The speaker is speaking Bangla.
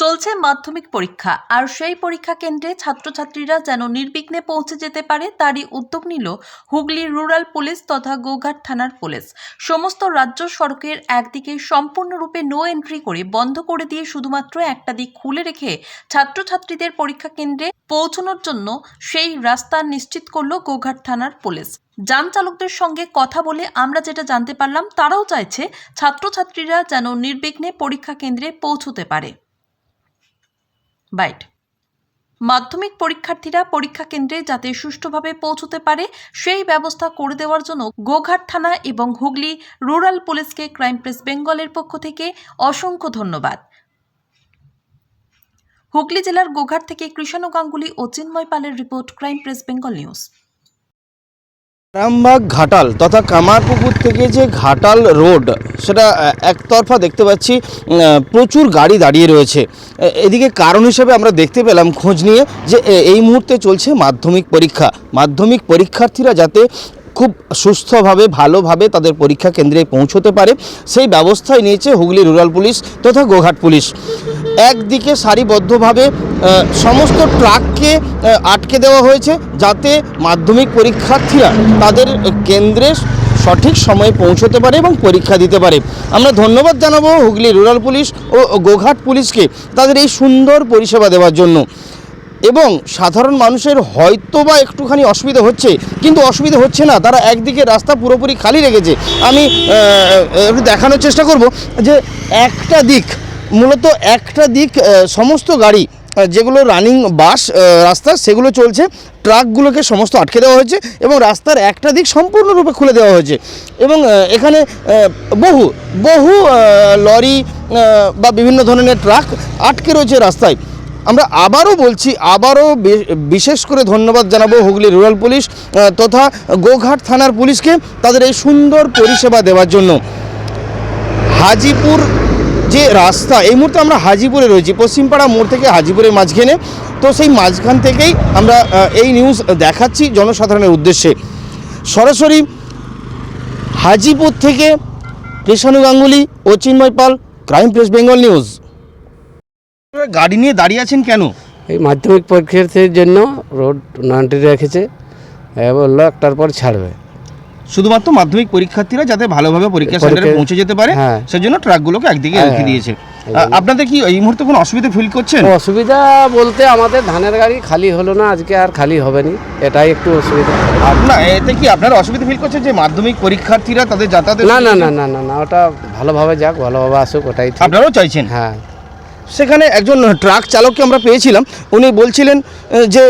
চলছে মাধ্যমিক পরীক্ষা, আর সেই পরীক্ষা কেন্দ্রে ছাত্রছাত্রীরা যেন নির্বিঘ্নে পৌঁছে যেতে পারে তারই উদ্যোগ নিল হুগলি রুরাল পুলিশ তথা গোঘাট থানার পুলিশ। সমস্ত রাজ্য সড়কের একদিকে সম্পূর্ণরূপে নো এন্ট্রি করে বন্ধ করে দিয়ে শুধুমাত্র একটা দিক খুলে রেখে ছাত্রছাত্রীদের পরীক্ষা কেন্দ্রে পৌঁছানোর জন্য সেই রাস্তা নিশ্চিত করল গোঘাট থানার পুলিশ। যান চালকদের সঙ্গে কথা বলে আমরা যেটা জানতে পারলাম, তারাও চাইছে ছাত্রছাত্রীরা যেন নির্বিঘ্নে পরীক্ষা কেন্দ্রে পৌঁছতে পারে। বাইট মাধ্যমিক পরীক্ষার্থীরা পরীক্ষা কেন্দ্রে যাতে সুষ্ঠুভাবে পৌঁছতে পারে, সেই ব্যবস্থা করে দেওয়ার জন্য গোঘাট থানা এবং হুগলি রুরাল পুলিশকে ক্রাইম প্রেস বেঙ্গলের পক্ষ থেকে অসংখ্য ধন্যবাদ। হুগলি জেলার গোঘাট থেকে কৃষ্ণ গাঙ্গুলি ও চিন্ময় পালের report crime press Bengal news. Rambag Ghatal তথা কামারপুকুর থেকে যে ঘাটাল রোড, সেটা একতরফা দেখতে পাচ্ছি প্রচুর গাড়ি দাঁড়িয়ে রয়েছে। এদিকে কারণ হিসেবে আমরা দেখতে পেলাম খোঁজ নিয়ে যে এই মুহূর্তে চলছে মাধ্যমিক পরীক্ষা। মাধ্যমিক পরীক্ষার্থীরা যাতে খুব সুস্থভাবে, ভালোভাবে তাদের পরীক্ষা কেন্দ্রে পৌঁছতে পারে, সেই ব্যবস্থাই নিয়েছে হুগলি রুরাল পুলিশ তথা গোঘাট পুলিশ। একদিকে সারিবদ্ধভাবে সমস্ত ট্রাককে আটকে দেওয়া হয়েছে যাতে মাধ্যমিক পরীক্ষার্থীরা তাদের কেন্দ্রে সঠিক সময়ে পৌঁছতে পারে এবং পরীক্ষা দিতে পারে। আমরা ধন্যবাদ জানাব হুগলি রুরাল পুলিশ ও গোঘাট পুলিশকে তাদের এই সুন্দর পরিষেবা দেওয়ার জন্য। এবং সাধারণ মানুষের হয়তো বা একটুখানি অসুবিধা হচ্ছে, কিন্তু অসুবিধা হচ্ছে না, তারা একদিকে রাস্তা পুরোপুরি খালি রেখেছে। আমি একটু দেখানোর চেষ্টা করব যে একটা দিক, মূলত একটা দিক সমস্ত গাড়ি যেগুলো রানিং বাস রাস্তা, সেগুলো চলছে। ট্রাকগুলোকে সমস্ত আটকে দেওয়া হয়েছে এবং রাস্তার একটা দিক সম্পূর্ণরূপে খুলে দেওয়া হয়েছে। এবং এখানে বহু বহু লরি বা বিভিন্ন ধরনের ট্রাক আটকে রয়েছে রাস্তায়। আমরা আবারও বলছি, আবারও বিশেষ করে ধন্যবাদ জানাব হুগলি রুরাল পুলিশ তথা গোঘাট থানার পুলিশকে তাদের এই সুন্দর পরিষেবা দেওয়ার জন্য। হাজিপুর যে রাস্তা, এই মুহূর্তে আমরা হাজিপুরে রয়েছি। পশ্চিমপাড়া মোড় থেকে হাজিপুরের মাঝখানে। তো সেই মাঝখান থেকেই আমরা এই নিউজ দেখাচ্ছি জনসাধারণের উদ্দেশ্যে। সরাসরি হাজিপুর থেকে কৃষাণু গাঙ্গুলি ও Chinmoy Pal crime press Bengal news গাড়ি নিয়ে দাঁড়িয়ে আছেন কেন? এই মাধ্যমিক পরীক্ষার্থীর জন্য রোড নানটি রেখেছে। বলল একটার পর ছাড়বে। শুধুমাত্র মাধ্যমিক পরীক্ষার্থীরা যাতে ভালোভাবে পরীক্ষা সেন্টারে পৌঁছে যেতে পারে হ্যাঁ। সেজন্য ট্রাকগুলোকে একদিকে হ্যাঁ, রেখে হ্যাঁ। দিয়েছে। আপনাদের কি এই মুহূর্তে কোনো অসুবিধা ফিল করছেন? অসুবিধা বলতে আমাদের ধানের গাড়ি খালি হলো না আজকে আর খালি হবে না এটাই একটু অসুবিধা। না এতে কি আপনারা অসুবিধা ফিল করছেন যে মাধ্যমিক পরীক্ষার্থীরা তাদের যাতায়াতের না না না না না না ওটা ভালোভাবে যাক ভালোভাবে আসুক ওটাই আপনারাও চাইছেন? হ্যাঁ। সেখানে একজন ট্রাক চালককে আমরা পেয়েছিলাম। উনি বলছিলেন যে